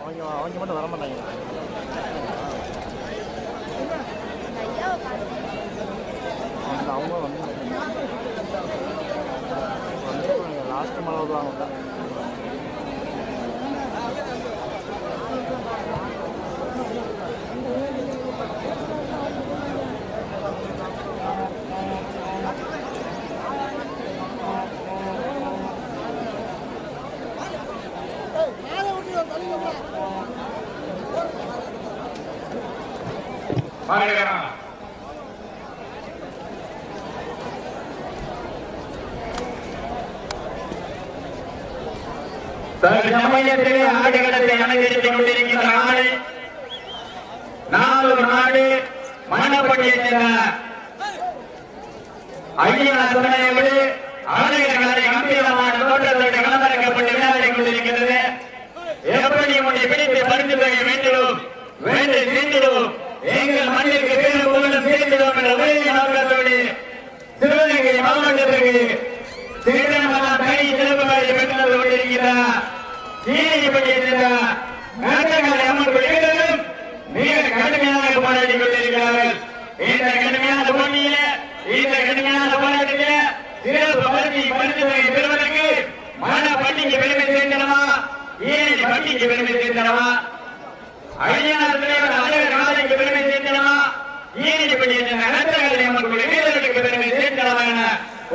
அவங்க அவங்க மட்டும் வர மாட்டாங்க அவங்க வந்து லாஸ்ட் மழை வருவாங்க மாறுகிறான் சமயத்திலே ஆடுகளத்தை அலங்கரித்துக் கொண்டிருக்கின்ற நாடு நாலு நாடு மன்னப்பட்டியை ஐயா துணையோடு ஆடுகளை கம்பீரமான தோட்டத்தோடு களமிறக்கப்பட்டு விளையாடிக் கொண்டிருக்கிறது எப்படி உன்னை பிடித்து பரிந்து வேண்டும் வேண்டும் வேண்டு சேர்ந்திடும் எங்கள் மண்ணிற்கு பேரு புகழும் சேர்ந்திடும் என்ற ஒரே நோக்கத்தோடு சிவகங்கை மாவட்டத்திற்கு திருடமலா தனி சிறப்புகளை பெற்றது கொண்டிருக்கிறார் நீதிபதி நாட்டங்களை அம்மன் கொள்கைகளும் மிக கடுமையாக போராடி கொண்டிருக்கிறார்கள் இந்த கடுமையான போட்டியில இந்த கடுமையான போராட்டத்தில சிறப்பு பரிசு பரிசுகளை பெறுவதற்கு மன பண்டிகை பெருமை சேர்ந்தனவா ஏழு பண்டிகை பெருமை சேர்ந்தனவா அழியார் தலைவர் அழகர் நாளைக்கு பெருமை சேர்ந்தனவா ஏன் நடத்தங்களை அம்மன் வீரர்களுக்கு பெருமை சேர்ந்தனவா என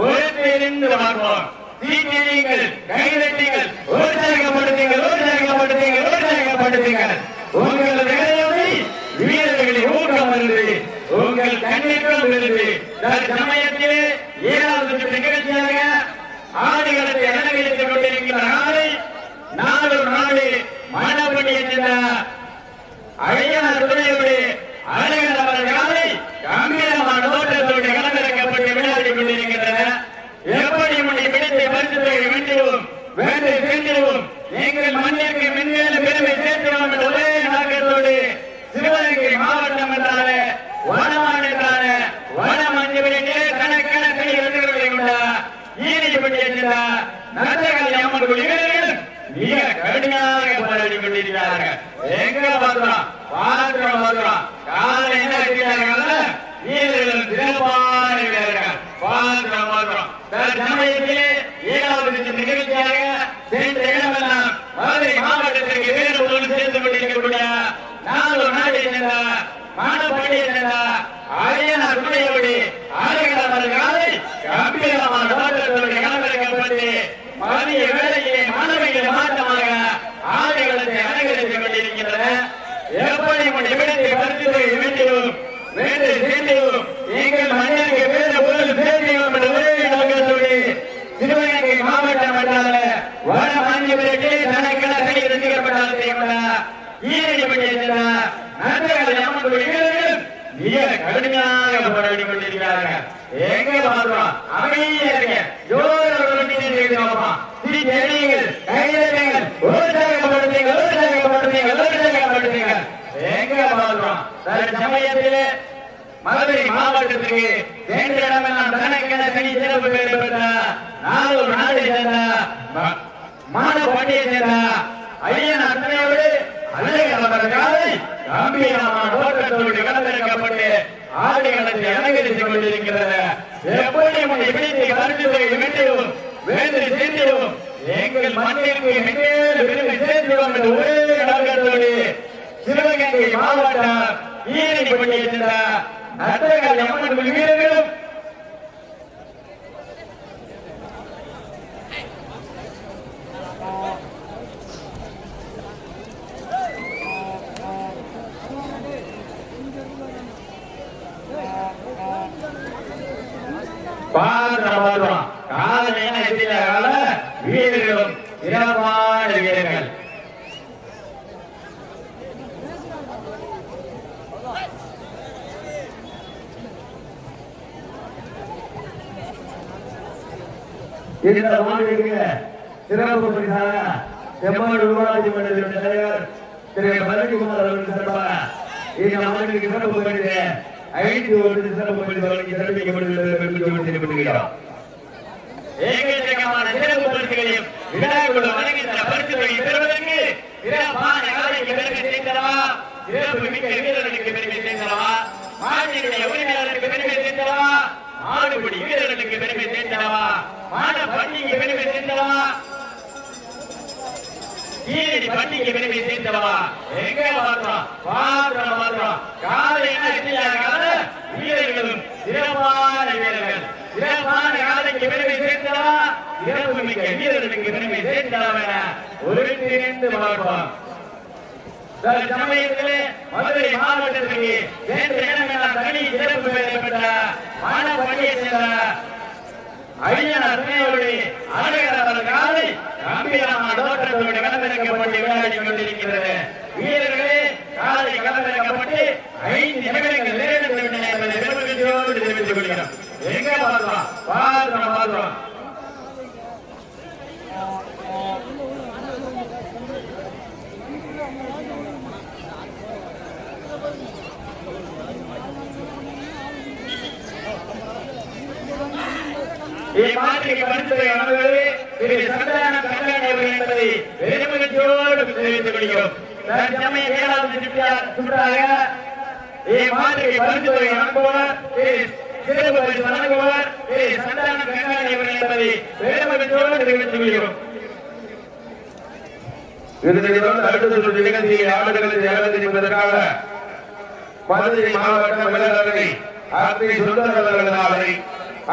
ஒருத்திருந்து பார்ப்போம் சீக்கிரங்கள் கைதட்டிகள் உற்சாகப்படுத்துங்கள் உற்சாகப்படுத்துங்கள் உற்சாகப்படுத்துங்கள் உங்களது உங்கள் வீரர்களை ஊக்கம் வருது உங்கள் கண்ணீக்கம் ஏழாவது நிகழ்ச்சியாக ஆடுகளத்தை அலங்கரித்துக் கொண்டிருக்கிற நாளை நாலு நாடு மனப்படி என்ற அழியார் துணையோடு அழகர் அவர்களை கம்பீரமான களமிறக்கப்பட்டு விளையாடி கொண்டிருக்கின்றன எப்படி உன்னை பிடித்து பரிசுகளை வேண்டுவோம் வேண்டு சேர்ந்திடுவோம் எங்கள் மண்ணிற்கு மென்மேல பெருமை சேர்க்கிறோம் என்ற ஒரே நோக்கத்தோடு சிவகங்கை மாவட்டம் என்றாலே வனமான் என்றாலே வனம் அஞ்சு மணிக்கு கணக்கணக்கணி எழுதுகளை கொண்ட ஈரிப்பட்டி என்ற அம்மன் குடிகள் மிக கடுமையாக போராடி கொண்டிருக்கிறார்கள். எங்க பார்க்கிறோம் பார்க்கிறோம் பார்க்கிறோம் காலை என்ன இருக்கிறார்கள் வீரர்கள் சிறப்பான வீரர்கள். பார்க்கிறோம் பார்க்கிறோம் தற்சமயத்திலே ஏழாவது சுற்று நிகழ்ச்சியாக சென்ற இடமெல்லாம் மதுரை மாவட்டத்திற்கு வீரர்களோடு சேர்ந்து கொண்டிருக்கக்கூடிய நாலு நாட்டை சேர்ந்த மானப்படியை சேர்ந்த அரியணா துணையோடு ஆளுநர் கம்பீரமான தோற்றத்தோடு களமிறக்கப்பட்டு மதிய வேலையிலே மாணவிகள் மாற்றமாக ஆடைகளத்தை அலங்கரித்துக் கொண்டிருக்கின்றன. எப்படி உன் எவிடத்தை பரிசுகளை வேண்டும் வேண்டு எங்கள் மண்ணிற்கு வேறு பொருள் சேர்ந்தோம் என்று நாங்கள் சொல்லி சிவகங்கை மாவட்டம் என்றால வட மாநிலத்திற்கு தனக்கணக்கை ரசிக்கப்பட்டால் செய்யப்பட ஈரடிப்பட்டி நன்றாக அம்மன் வீரர்கள் மிக கடுமையாக போராடி கொண்டிருக்கிறார்கள் எங்க பார்க்கிறோம் அமைதியா இருக்க ஜோரோடு தெரியுங்கள் கைதட்டுங்கள் உற்சாகப்படுத்துங்கள் உற்சாகப்படுத்துங்கள் உற்சாகப்படுத்துங்கள் எங்க பார்க்கிறோம் சமயத்திலே மதுரை மாவட்டத்திற்கு சென்ற இடமெல்லாம் தனக்கென தனி சிறப்பு பெயர் பெற்ற நாலு நாடு சேர்ந்த ம- மானப்பாண்டியை சேர்ந்த ஐயன் அத்தனையோடு அவர்களை கம்பீரமான தோற்றத்தோடு களமிறக்கப்பட்டு ஆடுகளத்தை அலங்கரித்துக் கொண்டிருக்கிறது. எப்படி உன்னை பிடித்து கருத்துரை வேண்டும் வேண்டு சேர்ந்திடும் எங்கள் மண்ணிற்கு மென்மேல் பெருமை சேர்ந்திடும் என்ற ஒரே நோக்கத்தோடு சிவகங்கை மாவட்டம் ஈரடிப்பட்டியை சேர்ந்த நத்தங்கள் அம்மன் வீரர்களும் பாத்திரம் பாத்திரம் காதல் என்ன எதிரால வீரர்களும் சிறப்பான வீரர்கள் இந்த மாநிலத்திற்கு சிறப்பு பரிசாக செம்மாடு ஊராட்சி மன்றத்தின் தலைவர் திரு பழனிக்குமார் அவர்கள் சிறப்பாக இந்த மாநிலத்திற்கு சிறப்பு பரிசு ஐந்து ஒரு சிறப்பு பரிசு வழங்கி சிறப்பிக்கப்படுகிறது என்று தெரிவித்துக் கொள்கிறோம் சிறப்பு பரிசுகளையும் விழாக்குழு வழங்குகின்ற பரிசுகளை பெறுவதற்கு சிறப்பான பெருமை சேர்ந்தவா சிறப்பு மிக்க வீரர்களுக்கு பெருமை சேர்ந்தவா மாநில உரிமையாளருக்கு பெருமை சேர்ந்தவா பெருமை எங்கே எங்க வாழ்றோம் வாழ்றோம் வாழ்றோம் காலை என்ன வீரர்களும் சிறப்பான வீரர்கள். சிறப்பான காலைக்கு பெருமை சேர்த்தவா? சிறப்பு மிக்க வீரர்களுக்கு பெருமை என ஒருங்கிணைந்து வாழ்வோம் சமயத்திலே மதுரை மாவட்டத்திற்கு சென்ற இடமெல்லாம் தனி சிறப்பு பெற்ற மாணவ பணியை சேர்ந்த ஐயனார் துணையோடு ஆடுகிறவர் காலை கம்பீரமான தோற்றத்தோடு களமிறக்கப்பட்டு விளையாடி கொண்டிருக்கிறது வீரர்களே காலை களமிறக்கப்பட்டு ஐந்து நிமிடங்கள் நிறைவேற்ற வேண்டும் என்பதை பெருமகிழ்ச்சியோடு தெரிவித்துக் கொள்கிறோம். எங்க பார்க்கிறோம்? பார்க்கிறோம் பார்க்கிறோம். இம்மாற்றிக்கு பரிசுரை வழங்குவது திரு சந்தான கல்யாணி அவர்கள் என்பதை பெருமகிழ்ச்சியோடு தெரிவித்துக் கொள்கிறோம். தற்சமய ஏழாவது சுற்றாக இம்மாற்றிக்கு பரிசுரை வழங்குவார் திரு சிறப்பு பரிசு வழங்குவார் திரு கல்யாணி அவர்கள் என்பதை பெருமகிழ்ச்சியோடு தெரிவித்துக் கொள்கிறோம். இதனைத் அடுத்த சுற்று நிகழ்ச்சியில் ஆடுகளை ஏலத்தில் என்பதற்காக மதுரை மாவட்டம் விளையாடலை அத்தை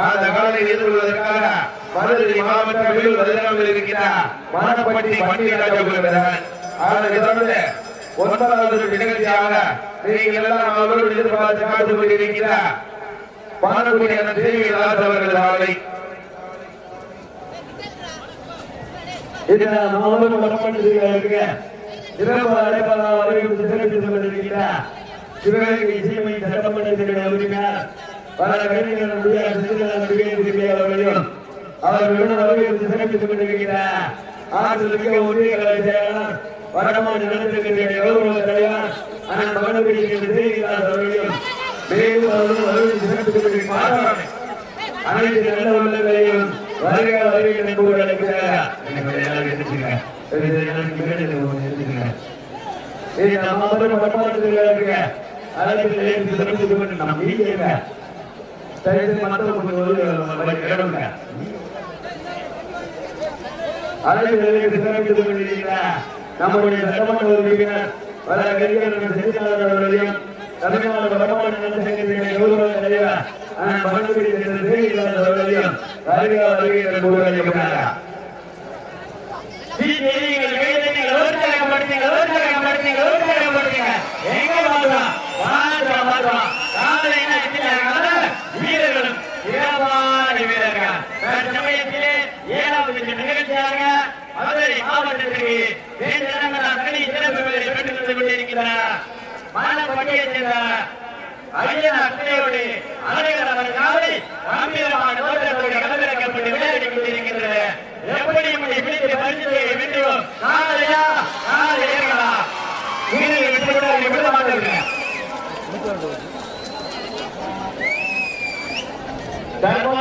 அந்த காலை எதிர்கொள்வதற்காக மதுரை மாவட்டம் வேலூர் அதிகாரிகள் இருக்கிறார் மணப்பட்டி பண்டிகராஜ குழுவினர் அதனைத் தொடர்ந்து ஒன்பதாவது நிகழ்ச்சியாக நீங்கள் எல்லாம் அவர்கள் எதிர்பார்த்து காத்துக் கொண்டிருக்கிறார் பானகுடி என தேவிதாஸ் அவர்கள் அவரை இந்த மாவட்டம் வடமாநிலத்திற்கு சிறப்பு அழைப்பாளர் வரவேற்பு சிறப்பித்துக் கொண்டிருக்கிறார் சிவகங்கை சீமை சட்டமன்றத்தினுடைய உறுப்பினர் பல கலைஞர்களுடைய சிறுநீர் அவர்களையும் அவர்களுடன் வரவேற்பு சிறப்பித்துக் கொண்டிருக்கிறார் ஆற்றிற்கு ஒன்றிய கலை செயலாளர் வடமாநில நிலத்திற்குரிய கௌரவ தலைவர் அண்ணன் மகனகுடி செய்தியாளர் அவர்களையும் மேலும் அவர்களும் வரவேற்பு சிறப்பித்துக் கொண்டிருக்கிறார் அனைத்து நல்ல உள்ளங்களையும் வருக வருக கூட அழைக்கிறார் இந்த மாபெரும் வடமாநிலத்தில் இருக்கிற அழைப்பில் சிறப்பித்துக் கொண்டு நம் நம்முடைய சட்டமன்ற உறுப்பினர் பல கல்வியாளர்கள் செய்தியாளர் அவர்களையும் தமிழ்நாடு வடமாநில நலச்சங்கத்தினுடைய கௌரவ தலைவர் அண்ணன் மகன்குடி செய்தியாளர் அவர்களையும் வருக வருகை என்று எங்க வாழ்றோம்? வாழ்றோம் வாழ்றோம் காலை என்ன வீரர்களும் சிறப்பான வீரர்கள் சமயத்திலே ஏழாவது நிகழ்ச்சியாக மதுரை மாவட்டத்திற்கு தனி சிறப்பு பெயரை பெற்றுத் தந்து கொண்டிருக்கிறார் மாணவடியை சேர்ந்த ஐயா அத்தையோடு